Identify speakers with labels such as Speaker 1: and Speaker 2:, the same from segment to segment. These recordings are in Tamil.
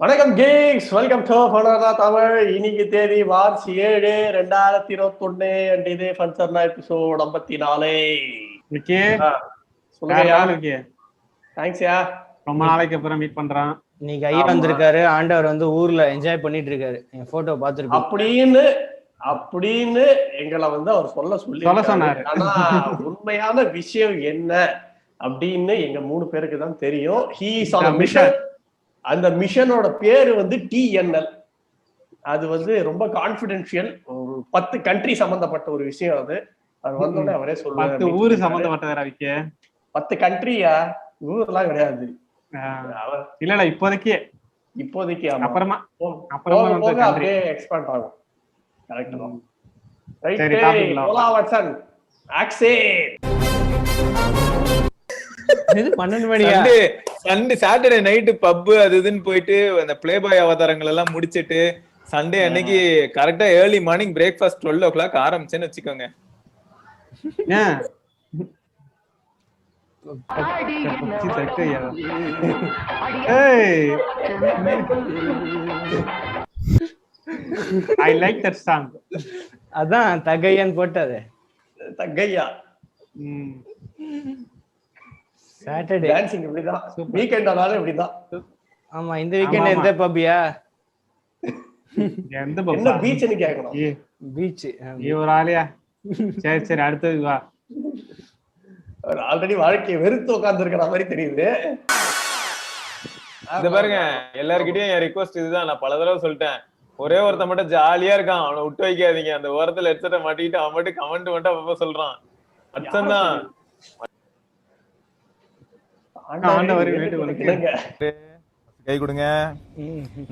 Speaker 1: வணக்கம் cakes welcome to Fanora Tamil. இன்னைக்கு தேதி மார்ச் ஏழு ரெண்டாயிரத்தி இருபத்தி ஒண்ணு அண்ட் இது ஃபன்சர்னா எபிசோட் ஐம்பத்தி நாலு.
Speaker 2: விக்கி விக்கி?
Speaker 1: தேங்க்ஸ்யா
Speaker 2: ரொம்ப நாளைக்கு அப்புறம் மீட் பண்றான்.
Speaker 3: இன்னைக்கு ஐயா
Speaker 1: ஆமா.
Speaker 3: வந்திருக்காரு ஆண்டவர் வந்து ஊர்ல என்ஜாய் பண்ணிட்டு இருக்காரு என் போட்டோ பாத்துருக்கோம்
Speaker 1: அப்படின்னு அப்படின்னு எங்களை வந்து அவர் சொல்ல சொல்லி
Speaker 2: சொல்ல சொன்னாரு.
Speaker 1: ஆனா உண்மையான விஷயம் என்ன அப்படின்னு எங்க மூணு பேருக்கு தான் தெரியும் ஹீஸ் ஆன்
Speaker 2: The
Speaker 1: மிஷன் அந்த மிஷனோட பேரு வந்து டிஎன்எல் அது வந்து ரொம்ப கான்பிடென்ஷியல் ஒரு பத்து கண்ட்ரி சம்பந்தப்பட்ட ஒரு விஷயம் அது. அது வந்தோடனே அவரே
Speaker 2: பத்து
Speaker 1: சொல்லுவாரு
Speaker 2: ஊரு சம்பந்தப்பட்டதா
Speaker 1: பத்து கண்ட்ரியா ஊர்லாம் கிடையாது.
Speaker 2: இல்ல இல்ல இப்போதைக்கு.
Speaker 1: இப்போதைக்கு.
Speaker 2: அப்புறமா அப்புறமா
Speaker 1: போக. அப்படியே எக்ஸ்பேண்ட் ஆகும். கரெக்ட் தான். ரைட் ஓலா வாட்சன் ஆக்சே
Speaker 3: பன்னெண்டு மணியா?
Speaker 4: Sunday Sunday Saturday night pub அது இதுன்னு போயிட்டு அந்த பிளே பாய் அவதாரங்கள் எல்லாம் முடிச்சிட்டு சண்டே அன்னைக்கு கரெக்டா early morning breakfast twelve o'clock ஆரம்பிச்சேன்னு வச்சுக்கோங்க.
Speaker 2: ஐ லைக் தட் சாங்
Speaker 3: அதான் தகையன் போட்டது.
Speaker 1: தங்கையா
Speaker 3: சாட்டர்டே
Speaker 1: டான்சிங் இப்படிதான். வீக்கெண்ட் ஆனாலும் இப்படிதான்.
Speaker 3: ஆமா இந்த வீக்கெண்ட் எந்த பப்பியா?
Speaker 2: எந்த
Speaker 1: என்ன
Speaker 2: பப்பா
Speaker 1: பீச்னு கேட்கணும்
Speaker 2: ஏ.
Speaker 3: பீச்
Speaker 2: நீ ஒரு ஆளியா? சரி சரி அடுத்தது வா.
Speaker 1: அவர் ஆல்ரெடி வாழ்க்கையை வெறுத்து உட்கார்ந்து இருக்கிற மாதிரி தெரியுது.
Speaker 4: இந்த பாருங்க எல்லார்கிட்டயும் என் ரிக்வஸ்ட் இதுதான். நான் பல தடவை சொல்லிட்டேன். ஒரே ஒருத்தன் மட்டும் ஜாலியா இருக்கான். அவனை விட்டு வைக்காதீங்க. அந்த ஓரத்துல ஹெட்செட்டை மாட்டிக்கிட்டு அவன் மட்டும் கமெண்ட் மட்டும் அப்பப்ப சொல்றான். அச்சன் தான். கை கொடுங்க.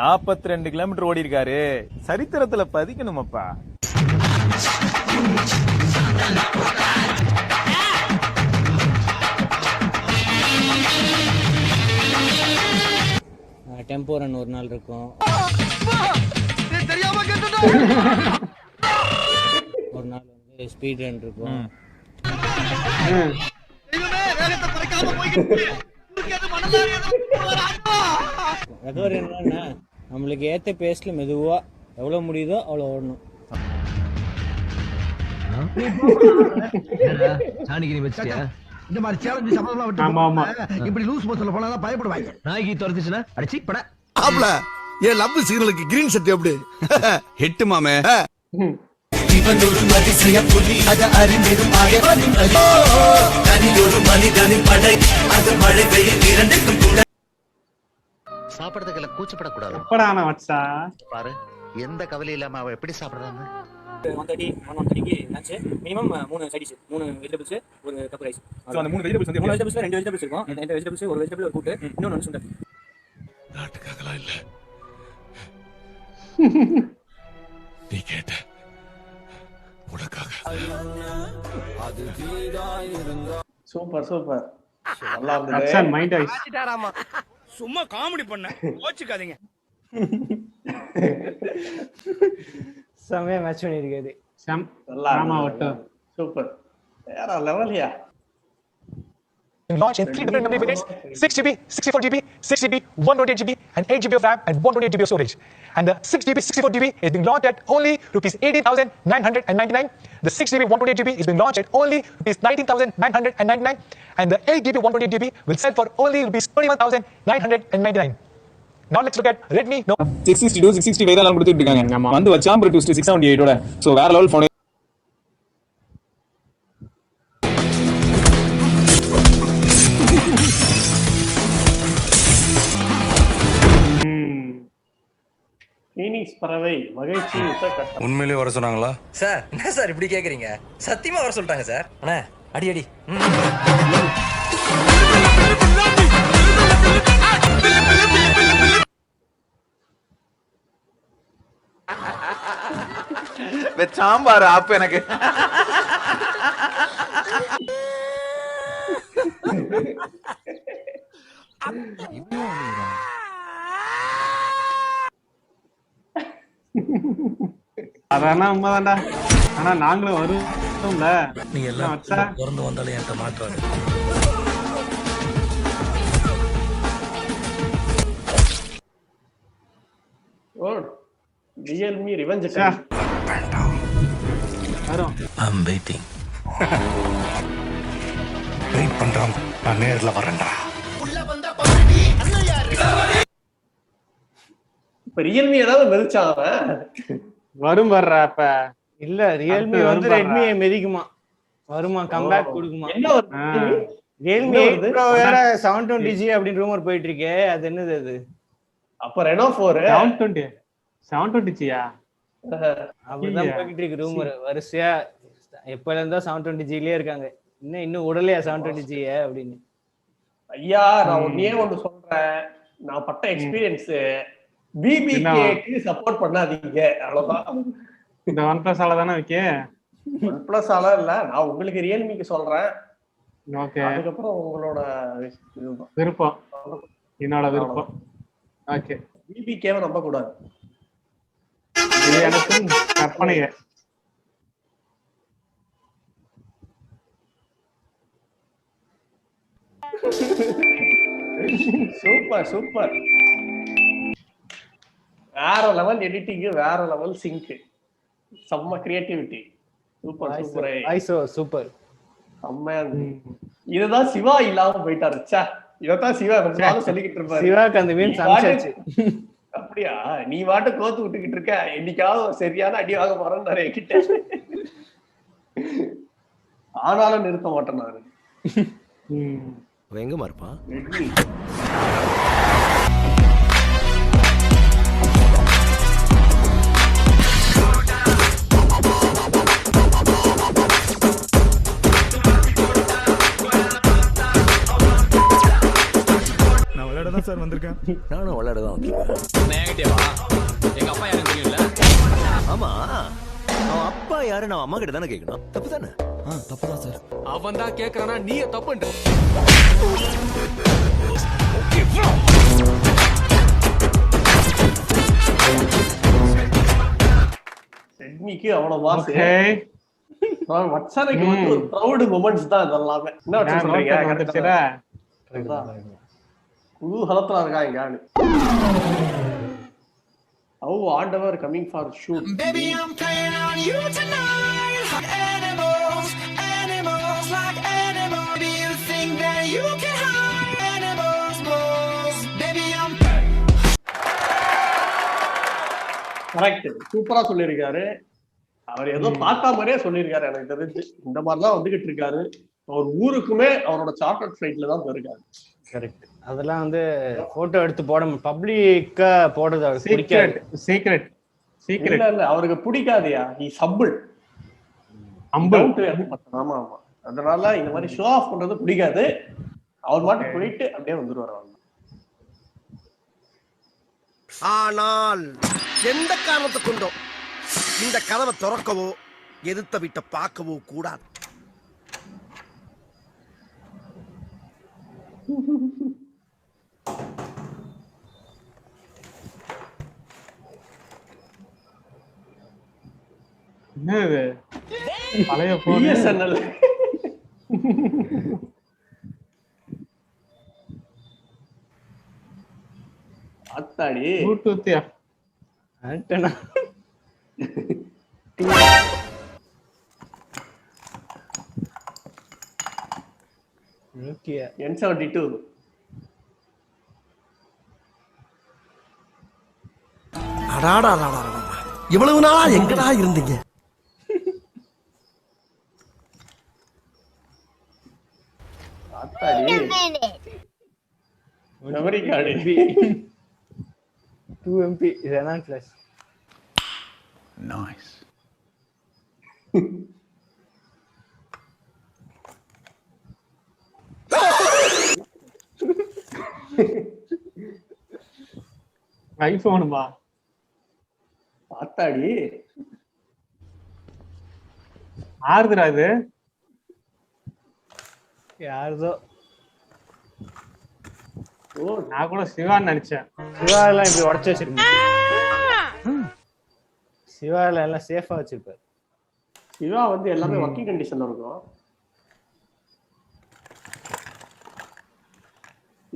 Speaker 4: நாற்பத்தி ரெண்டு கிலோமீட்டர் ஓடி இருக்காரு சரித்திரத்துல பதிக்கணுமாப்பா?
Speaker 3: டெம்போ ரன் ஒரு நாள் இருக்கும். ஒரு நாள் வந்து ஸ்பீட் ரன் இருக்கும். ரெக்கவர் என்னன்னா நம்மளுக்கு ஏத்த பேஸ்ல மெதுவா எவ்வளவு முடியுதோ அவ்வளவு ஓடணும்.
Speaker 5: இந்த மாதிரி சேலஞ்சு சம்பளம்லாம் விட்டு இப்படி லூஸ் மோசல்ல போனா பயப்படுவாங்க.
Speaker 6: நாய்க்கு துரத்துச்சுன்னா அடிச்சு பட
Speaker 5: ஆப்ல என் லவ் சிக்னலுக்கு கிரீன் செட் எப்படி?
Speaker 7: ஹிட்டு மாமே.
Speaker 8: சாப்பிடறதுக்கெல்லாம் கூச்சப்படக்கூடாது.
Speaker 2: எப்படா நான் வச்சா
Speaker 8: பாரு எந்த கவலை இல்லாம அவ எப்படி சாப்பிடுறாங்க
Speaker 9: ஒன் தேர்ட்டி ஒன் ஒன் தேர்ட்டிக்கு லஞ்ச் மினிமம் மூணு சைடிஷ் மூணு வெஜிடபிள்ஸ் ஒரு கப் ரைஸ்
Speaker 4: அந்த மூணு வெஜிடபிள்ஸ்
Speaker 9: மூணு வெஜிடபிள்ஸ் ரெண்டு வெஜிடபிள்ஸ் இருக்கும். ரெண்டு வெஜிடபிள்ஸ் ஒரு வெஜிடபிள் ஒரு கூட்டு. இன்னொன்று வந்து சுண்டல்.
Speaker 7: நாட்டுக்காகலாம் இல்ல. நீ கேட்ட உனக்காக
Speaker 1: சூப்பர் சூப்பர். நல்லா இருந்தது.
Speaker 2: மைண்ட் வாய்ஸ்
Speaker 6: சும்மா காமெடி பண்ண. கோச்சுக்காதீங்க.
Speaker 3: செம்மையா மேட்ச் பண்ணிருக்காரு
Speaker 2: செம்
Speaker 1: நல்லா
Speaker 2: ஆமா
Speaker 1: சூப்பர். வேற லெவல்யா
Speaker 10: Launch in three different memory variants 6 GB, 64 GB, 6 GB, 128 GB, and 8 GB of RAM and 128 GB of storage. And the 6 GB, 64 GB is being launched at only rupees 18,999. The 6 GB, 128 GB is being launched at only rupees 19,999. And the 8 GB, 128 GB will sell for only rupees 21,999. Now let's look at Redmi Note.
Speaker 4: Six sixty two six sixty five தான் கொடுத்துட்டு இருக்காங்க வந்து வச்சாம் ப்ரோ டூ சிக்ஸ் செவன்டி எயிட்டோட ஸோ வேற லெவல் ஃபோன்
Speaker 1: பீனிக்ஸ் பறவை மகிழ்ச்சி கட்டம்.
Speaker 7: உண்மையிலேயே வர சொன்னாங்களா?
Speaker 6: சார் என்ன சார் இப்படி கேக்குறீங்க? சத்தியமா வர சொல்லிட்டாங்க சார். அண்ணா அடி அடி.
Speaker 4: சாம்பார் ஆப்பு எனக்கு.
Speaker 2: அதானா உண்மைதான்டா. ஆனா நாங்களும் வருவோம்ல.
Speaker 6: நீங்க
Speaker 2: எல்லாம் வச்சா?
Speaker 6: பிறந்து வந்தாலும் என்கிட்ட மாட்டுறாரு
Speaker 1: ஓ ரியல்மி ரிவெஞ்ச்.
Speaker 2: வரும்.
Speaker 8: ஐம் வெயிட்டிங் வெயிட் பண்றோம். நான் நேர்ல வரேன்டா.
Speaker 1: இப்ப ரியல்மி ஏதாவது மிதிச்சான்
Speaker 2: வரும் வர்றா அப்ப.
Speaker 3: இல்ல ரியல்மி வந்து ரெட்மியை மிதிக்குமா? வருமா? கம்பேக் கொடுக்குமா. ரியல்மி வேற செவன் டுவெண்ட்டி ஜி அப்படின்னு ரூமர் போயிட்டு இருக்கே அது என்னது அது?
Speaker 1: அப்ப Reno four
Speaker 2: seven twenty seven டுவெண்ட்டிச்சியா
Speaker 3: அப்படிதான்
Speaker 2: ஐயா.
Speaker 3: போயிட்டு இருக்கு ரூமர் வரிசையா எப்பல இருந்தா செவன் டுவெண்ட்டி ஜிலயே இருக்காங்க. இன்னும் இன்னும் உடலையா செவன் டுவெண்ட்டி ஜி அப்படின்னு?
Speaker 1: ஐயா நான் ஒன்னே ஒண்ணு சொல்றேன். நான் பட்ட எக்ஸ்பீரியன்ஸ் பிபி
Speaker 2: என்ன?
Speaker 1: கேக்கு சப்போர்ட் பண்ணாதீங்க. அவ்வளவுதான்.
Speaker 2: இந்த ஒன் பிளஸ் ஆல தானே இருக்கே
Speaker 1: ஒன் பிளஸ் ஆலாம் இல்ல நான் உங்களுக்கு ரியல்மிக்கு சொல்றேன்.
Speaker 2: ஓகே.
Speaker 1: அதுக்கப்புறம் உங்களோட
Speaker 2: விருப்பம். என்னோட விருப்பம். ஓகே.
Speaker 1: பிபி கேவை நம்ப கூடாது
Speaker 2: இது எனக்கும் கற்பனையே.
Speaker 1: Super super. வேற லெவல் எடிட்டிங் வேற லெவல் சிங்க் செம்ம கிரியேட்டிவிட்டி சூப்பர் சூப்பர்
Speaker 3: ஐசோ சூப்பர்
Speaker 1: செம்மையா. இதுதான் சிவா இல்லாம போயிட்டாரு. ச்சே இதான் சிவா சொல்லிக்கிட்டு இருப்பாரு.
Speaker 3: சிவாக்கு அந்த மீன் சமைச்சாச்சு
Speaker 1: அப்படியா? நீ வாட்டு கோத்து விட்டுக்கிட்டு இருக்க. என்னைக்காவது சரியான அடி வாங்க போறேன்னு நிறைய கிட்ட ஆனாலும் நிறுத்த மாட்டேன் நானு.
Speaker 5: எங்கம்மா இருப்பான்? வந்திருக்கேன்
Speaker 8: நானும் விளையாட தான் வந்திருக்கேன்
Speaker 6: எங்க அப்பா யாரும் தெரியல
Speaker 8: ஆமா. அவன் அப்பா யாரு நான் அம்மா கிட்ட தானே கேட்கணும் தப்பு தானே தப்பு தான் சார்.
Speaker 6: அவன் தான் கேக்குறானா நீ தப்புன்ற
Speaker 1: ரெட்மிக்கு அவ்வளவு மாசு
Speaker 2: ஓகே
Speaker 1: வட்சனைக்கு வந்து ஒரு ப்ரௌடு மூமெண்ட்ஸ் தான் இதெல்லாமே. என்ன குதூகலத்துல இருக்காங்க ஆளு? ஓ ஆண்டவர் கமிங் ஃபார் ஷூட் கரெக்ட் சூப்பரா சொல்லியிருக்காரு. அவர் ஏதோ பார்த்தா மாதிரியே சொல்லியிருக்காரு எனக்கு தெரிஞ்சு. இந்த மாதிரிதான் வந்துகிட்டு இருக்காரு. அவர் ஊருக்குமே அவரோட சார்ட்டர்ட் ஃபிளைட்ல தான் போயிருக்காரு.
Speaker 3: கரெக்ட் அதெல்லாம் வந்து போட்டோ எடுத்து போட பப்ளிக்கா போடுறது அவருக்கு
Speaker 2: சீக்ரெட் சீக்ரெட் சீக்ரெட்
Speaker 1: இல்ல இல்ல அவருக்கு பிடிக்காதயா? நீ சம்பிள்
Speaker 2: அம்பு
Speaker 1: ஆமா ஆமா. அதனால இந்த மாதிரி ஷோ ஆஃப் பண்றது பிடிக்காது. அவர் மாட்டு போயிட்டு அப்படியே வந்துருவாரு
Speaker 5: ஆனால் எந்த காரணத்தை கொண்டோ இந்த கதவை திறக்கவோ எதிர்த்த வீட்டை பார்க்கவோ கூடாது.
Speaker 2: என்ன இது பழைய போன்
Speaker 1: பிஎஸ்என்எல் அத்தாடி
Speaker 2: Bluetooth
Speaker 3: antenna okay
Speaker 1: N seventy two
Speaker 5: அடாடா இவ்வளவு நாளா எங்கடா இருந்தீங்க
Speaker 1: அத்தாடி மெமரி கார்டு
Speaker 3: டூ எம்பி ரெனான் பிளஸ்
Speaker 5: நைஸ்
Speaker 2: ஐபோனுமா?
Speaker 1: அத்தாடி
Speaker 2: ஆறுதுடா இது.
Speaker 3: யாருதோ
Speaker 1: ஓ
Speaker 2: நான் கூட சிவான்னு நினைச்சேன்.
Speaker 3: சிவாலாம் இப்படி உடச்சு வச்சிருக்கேன் சிவால எல்லாம் சேஃபா வச்சிருப்பாரு.
Speaker 1: சிவா வந்து எல்லாமே ஒர்க்கிங் கண்டிஷன்ல இருக்கும்.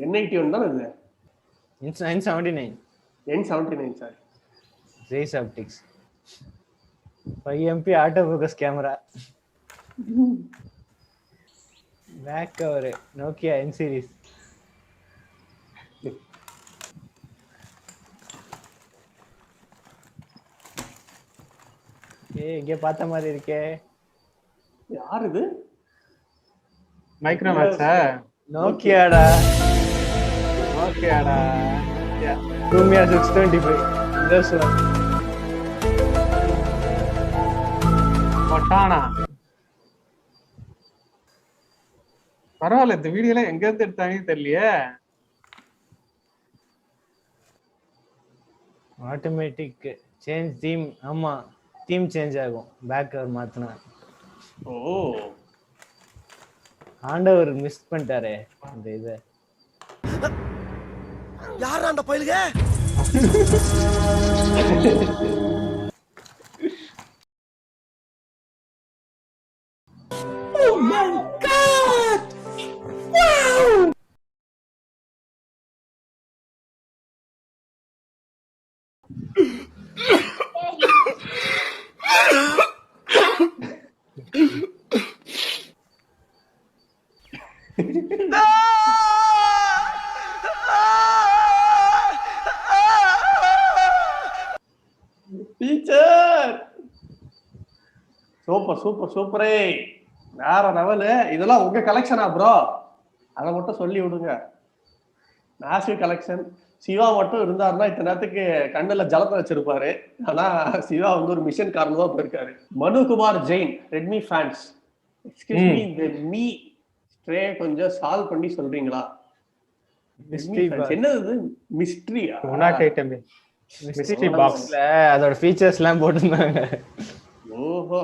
Speaker 1: என் ஐடி ஒன் தான் இது?
Speaker 3: Nine seventy nine
Speaker 1: N seventy nine sir
Speaker 3: Zeiss optics five MP auto focus camera back cover Nokia N series ஏ இங்கே பார்த்த மாதிரி இருக்கே.
Speaker 1: யார் இது?
Speaker 2: மைக்ரோமேக்ஸா
Speaker 3: நோக்கியாடா
Speaker 2: ஓகேடா
Speaker 3: சிக்ஸ் டுவெண்ட்டி ஃபைவ்
Speaker 2: கொட்டானா பரவாயில்ல இந்த வீடியோ எல்லாம் எங்க இருந்து எடுத்தாங்கன்னு தெரியலையே.
Speaker 3: ஆட்டோமேட்டிக் சேஞ்ச் தீம் ஆமா தீம் சேஞ்ச் ஆகும். பேக் கவர் மாத்தினா.
Speaker 1: ஓ.
Speaker 3: ஆண்டவர் மிஸ் பண்ணிட்டாரே அந்த இதை.
Speaker 5: யாரா அந்த பயிலுக?
Speaker 1: Oh டீச்சர் சூப்பர் சூப்பர் வேற லெவலு இதெல்லாம் உங்க கலெக்ஷனா ப்ரோ அதை மட்டும் சொல்லி விடுங்க. மேசிவ் கலெக்ஷன் சிவா மட்டும் இருந்தாருன்னா இத்தனை நேரத்துக்கு கண்ணுல ஜலத்தை வச்சிருப்பாரு. ஆனா சிவா வந்து ஒரு மிஷன் காரணம் போயிருக்காரு. Manukumar Jain Redmi fans excuse me. இந்த மீ ஸ்ட்ரே கொஞ்சம் சால்வ் பண்ணி சொல்றீங்களா. என்னது
Speaker 2: எயிட் எம்பி மிஸ்ட்ரி பாக்ஸ்
Speaker 3: இல்ல அதோட ஃபீச்சர்ஸ் எல்லாம் போட்டிருந்தாங்க.
Speaker 1: ஓஹோ.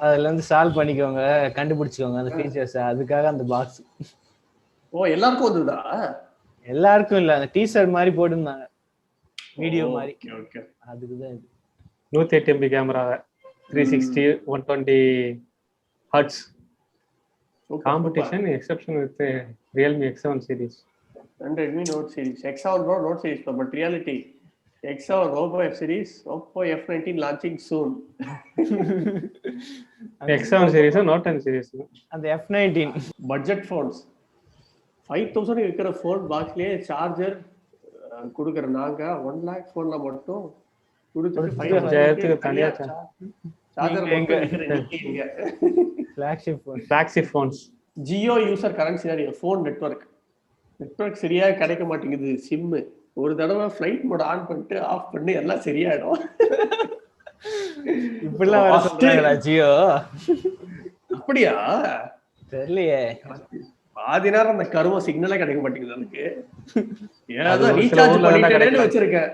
Speaker 3: அதுல இருந்து சால்வ் பண்ணிக்கோங்க கண்டுபிடிச்சுக்கோங்க அந்த ஃபீச்சர்ஸ் அதுக்காக அந்த பாக்ஸ்
Speaker 1: ஓ எல்லாருக்கும் வந்ததா?
Speaker 3: எல்லாருக்கும் இல்ல அந்த டீசர்ட் மாதிரி போட்டிருந்தாங்க. வீடியோ மாதிரி.
Speaker 1: ஓகே ஓகே
Speaker 3: அதுக்கு தான் இது.
Speaker 2: நூத்தி எட்டு MP camera three sixty one twenty hertz competition exception with Realme X seven series
Speaker 1: and Redmi Note series. X7 Pro Note series, but reality. X7 Oppo F series, Oppo F19 launching soon.
Speaker 2: X seven series Note ten series
Speaker 3: அந்த F nineteen
Speaker 1: budget phones five thousand இருக்கிற ஃபோன் பாக்ஸ்லயே சார்ஜர் கொடுக்குற நாங்க ஒன் லேக் ஃபோன்ல மட்டும்
Speaker 2: அஞ்சாயிரத்துக்கு தனியா
Speaker 1: சார்ஜர்
Speaker 3: நீங்க
Speaker 1: எங்க?
Speaker 3: Flagship phone
Speaker 2: flagship phones
Speaker 1: Jio user current scenario phone network network சரியா கிடைக்க மாட்டேங்குது சிம்மு ஒரு தடவை ஃப்ளைட் மோட் ஆன் பண்ணிட்டு ஆஃப் பண்ணி எல்லாம் சரியாயிடும்.
Speaker 3: இப்படிலாம் வேற சொல்றாங்களா ஜியோ?
Speaker 1: அப்படியா?
Speaker 3: தெரியலையே.
Speaker 1: பாதி நேரம் அந்த கரும சிக்னலே கிடைக்க மாட்டேங்குது எனக்கு.
Speaker 2: அது
Speaker 1: ஏதோ ரீசார்ஜ்
Speaker 2: கிடைக்கலாம்.
Speaker 1: வச்சிருக்கேன்.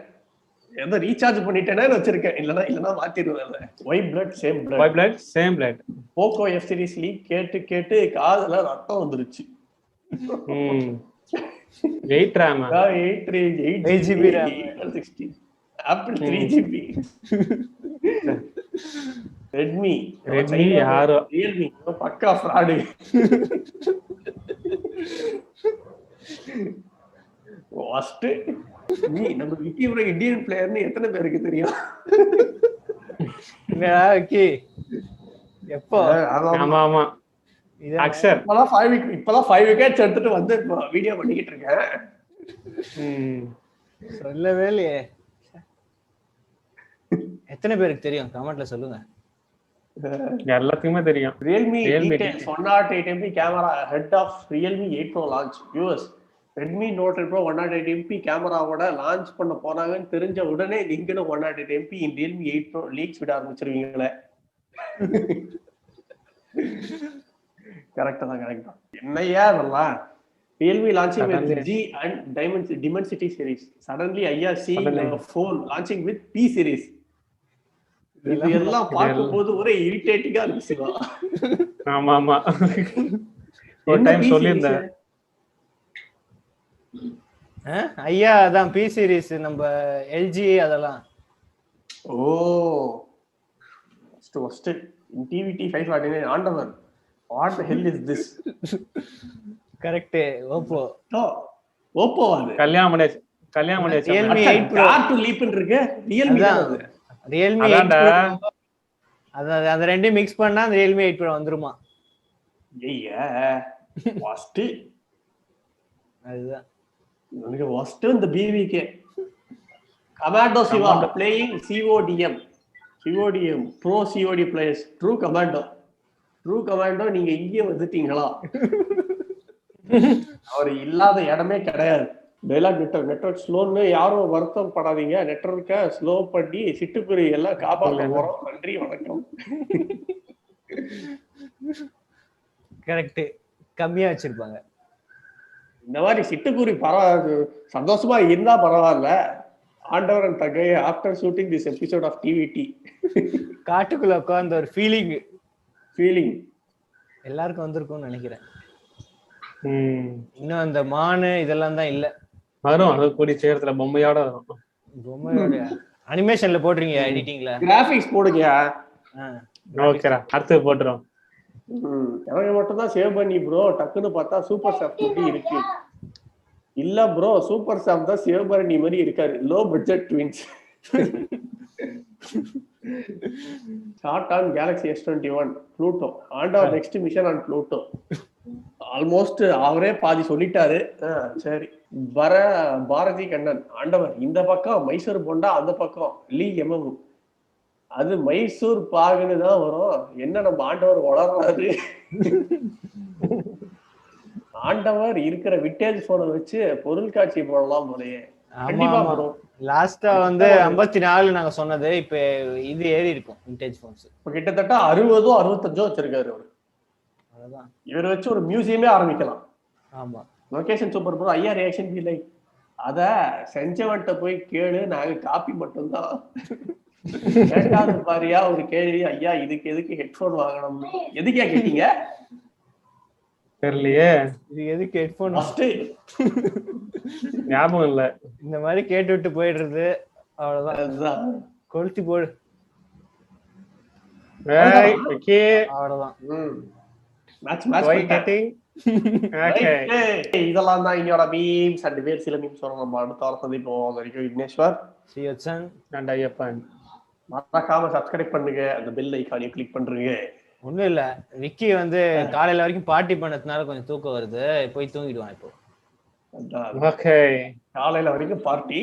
Speaker 1: ஏதோ ரீசார்ஜ் பண்ணிட்டேனேன்னு வச்சிருக்கேன். இல்லனா இல்லனா மாத்திடுவேன் why blood same
Speaker 2: why
Speaker 1: blood
Speaker 2: blood same blood
Speaker 1: Poco F series leak கேட்டு கேட்டு காதுல ரத்தம் வந்துருச்சு.
Speaker 2: ம். Eight RAM
Speaker 1: eight three eight
Speaker 3: 8 GB RAM.
Speaker 1: Sixty Apple three GB Redmi
Speaker 2: Redmi. யாரோ.
Speaker 1: ரியல்மி பக்கா ஃப்ராடு ஃபர்ஸ்ட் நீ நம்ம விக்கிபுர இந்தியன் பிளேயர்னு எத்தனை பேருக்கு தெரியும்
Speaker 3: விக்கி எப்போ
Speaker 2: ஆமா ஆமா அக்ஷர்
Speaker 1: இப்பதான் ஃபைவ் வீக் இப்பதான் ஃபைவ் விக்கெட்ஸ் எடுத்துட்டு வந்து வீடியோ பண்ணிக்கிட்டு இருக்கேன்.
Speaker 2: ம்.
Speaker 3: சொல்லவே இல்லையே. எத்தனை பேருக்கு தெரியும்? கமெண்ட்ல சொல்லுங்க.
Speaker 2: எல்லாத்துக்குமே தெரியும்.
Speaker 1: Realme one naught eight MP camera head off Realme eight pro launch US Redmi Note pro one naught eight MP கேமராவோட லான்ச் பண்ண போனாங்கன்னு தெரிஞ்ச உடனே நீங்களும் one naught eight MP Realme eight pro leaks விட ஆரம்பிச்சிருவீங்களே. கரெக்டா தான் கரெக்டா என்னையா இதெல்லாம்? Realme launching with. G and diamond Dimensity series suddenly ஐயா C
Speaker 2: Suddenly.
Speaker 1: Phone launching with P series இது எல்லாம் பார்க்கும்போது ஒரே இரிட்டேட்டிங்கா இருக்கு சிவா
Speaker 2: ஆமா ஆமா. ஒரு டைம் சொல்லியிருந்தேன்?
Speaker 3: ஐயா அதான் பி சீரிஸ் நம்ம எல்ஜி அதெல்லாம்.
Speaker 1: ஓ. First first DVD five forty nine what hell is this
Speaker 3: correct Oppo
Speaker 1: Oppo அது.
Speaker 2: கல்யாணம் பண்ணியாச்சு. கல்யாணம் பண்ணி வச்சா
Speaker 3: Realme eight pro
Speaker 1: car to லீப்னு இருக்கு? ரியல்மி
Speaker 3: அதான். ரியல்மி எயிட்
Speaker 2: அதான்டா.
Speaker 3: ப்ரோ அதான் அந்த ரெண்டையும் மிக்ஸ் பண்ணா அந்த ரியல்மி எயிட் ப்ரோ வந்துருமா?
Speaker 1: ஐயா ஃபர்ஸ்ட்
Speaker 3: அதுதான்.
Speaker 1: எனக்கு ஃபர்ஸ்ட் இந்த PVK commando Siva playing CODM CODM bro COD players true commando true commando நீங்க இங்கே வந்துட்டீங்களா? அவர் இல்லாத இடமே கிடையாது. டைலாக் நெட்வொர்க் நெட்வொர்க் ஸ்லோன்னு யாரும் வருத்தம் படாதீங்க. நெட்வொர்க்கை ஸ்லோ பண்ணி சிட்டுக்குருவி எல்லாம் காப்பாற்ற போறோம். நன்றி வணக்கம்.
Speaker 3: கரெக்ட் கம்மியா வச்சிருப்பாங்க.
Speaker 1: இந்த மாதிரி சிட்டுக்குருவி பரவ சந்தோஷமா இருந்தா பரவாயில்ல. ஆண்டவரன் தகை after shooting this episode of DVD
Speaker 3: காட்டுக்குள்ள உட்கார்ந்த ஒரு ஃபீலிங்
Speaker 1: ஃபீலிங்
Speaker 3: எல்லாருக்கும் வந்திருக்கும்னு நினைக்கிறேன்.
Speaker 2: ம்.
Speaker 3: இன்னும் அந்த மானு இதெல்லாம் தான் இல்ல.
Speaker 2: வரும் அது கூடிய சீக்கிரத்துல பொம்மையோட வரும்.
Speaker 3: பொம்மையோட அனிமேஷன்ல போடுறீங்க எடிட்டிங்ல
Speaker 1: கிராபிக்ஸ் போடுங்க
Speaker 2: ஓகேடா அடுத்து போட்டுரும்
Speaker 1: ம், எனக்கு மட்டும் தான் சேவ் பண்ணி ப்ரோ டக்குன்னு பார்த்தா சூப்பர் ஸ்டாப் இப்படி இருக்கு. இல்ல ப்ரோ சூப்பர் ஸ்டாப் தான் சேவ் பண்ணி மாதிரி இருக்காரு. Low budget twins short on Galaxy S twenty one Pluto ஆண்டவர் next mission on Pluto almost அவரே பாதி சொல்லிட்டாரு. சரி. வர பாரதி கண்ணன் ஆண்டவர் இந்த பக்கம் மைசூர் போண்டா அந்த பக்கம் லீ எம்எம் அது மைசூர் பாகுன்னு தான் வரும். என்ன நம்ம ஆண்டவர் வளர்றாரு? ஆண்டவர் இருக்கிற விட்டேஜ் போனை வச்சு பொருள் காட்சி போடலாம் போலயே. கண்டிப்பா வரும்.
Speaker 3: லாஸ்டா வந்து ஐம்பத்தி நாலு நாங்க சொன்னது இப்ப இது ஏறி இருக்கும் விண்டேஜ் போன்ஸ்
Speaker 1: இப்ப கிட்டத்தட்ட அறுபதோ அறுபத்தஞ்சோ வச்சிருக்காரு அவரு.
Speaker 3: அதான்
Speaker 1: இவரை வச்சு ஒரு மியூசியமே ஆரம்பிக்கலாம்.
Speaker 3: ஆமா.
Speaker 1: லொகேஷன் சூப்பர் ப்ரோ ஐயா ரியாக்ஷன் இல்லை அத செஞ்சவன்ட்ட போய் கேளு நாங்க காப்பி மட்டும்தான். கேட்டாது பாரியா ஒரு கேள்வி ஐயா இதுக்கு எதுக்கு ஹெட்போன் வாங்கணும்? எதுக்கே கேட்டீங்க?
Speaker 2: தெரியலையே.
Speaker 3: இது எதுக்கு ஹெட்போன்
Speaker 1: ஃபர்ஸ்ட்
Speaker 2: ஞாபகம் இல்ல.
Speaker 3: இந்த மாதிரி கேட்டு விட்டு போயிடுறது அவ்வளவுதான். கொளுத்தி போடு. அவ்வளவுதான்.
Speaker 1: இதெல்லாம் தான் இன்னையோட மீம்ஸ் அண்ட் பேர் சில மீம்ஸ் வரும். நம்ம அடுத்த வாரம் சந்திப்போம். அது வரைக்கும் விக்னேஸ்வர்.
Speaker 3: சியோச்சன்
Speaker 2: And ஐயப்பன்.
Speaker 1: மறக்காம சப்ஸ்கிரைப் பண்ணுங்க. அந்த பெல் ஐக்கானையும் கிளிக் பண்றீங்க.
Speaker 3: ஒண்ணும் இல்ல. விக்கி வந்து காலையில வரைக்கும் பார்ட்டி பண்ணதுனால கொஞ்சம் தூக்கம் வருது. போய் தூங்கிடுவான் இப்போ.
Speaker 1: காலையில வரைக்கும் பார்ட்டி.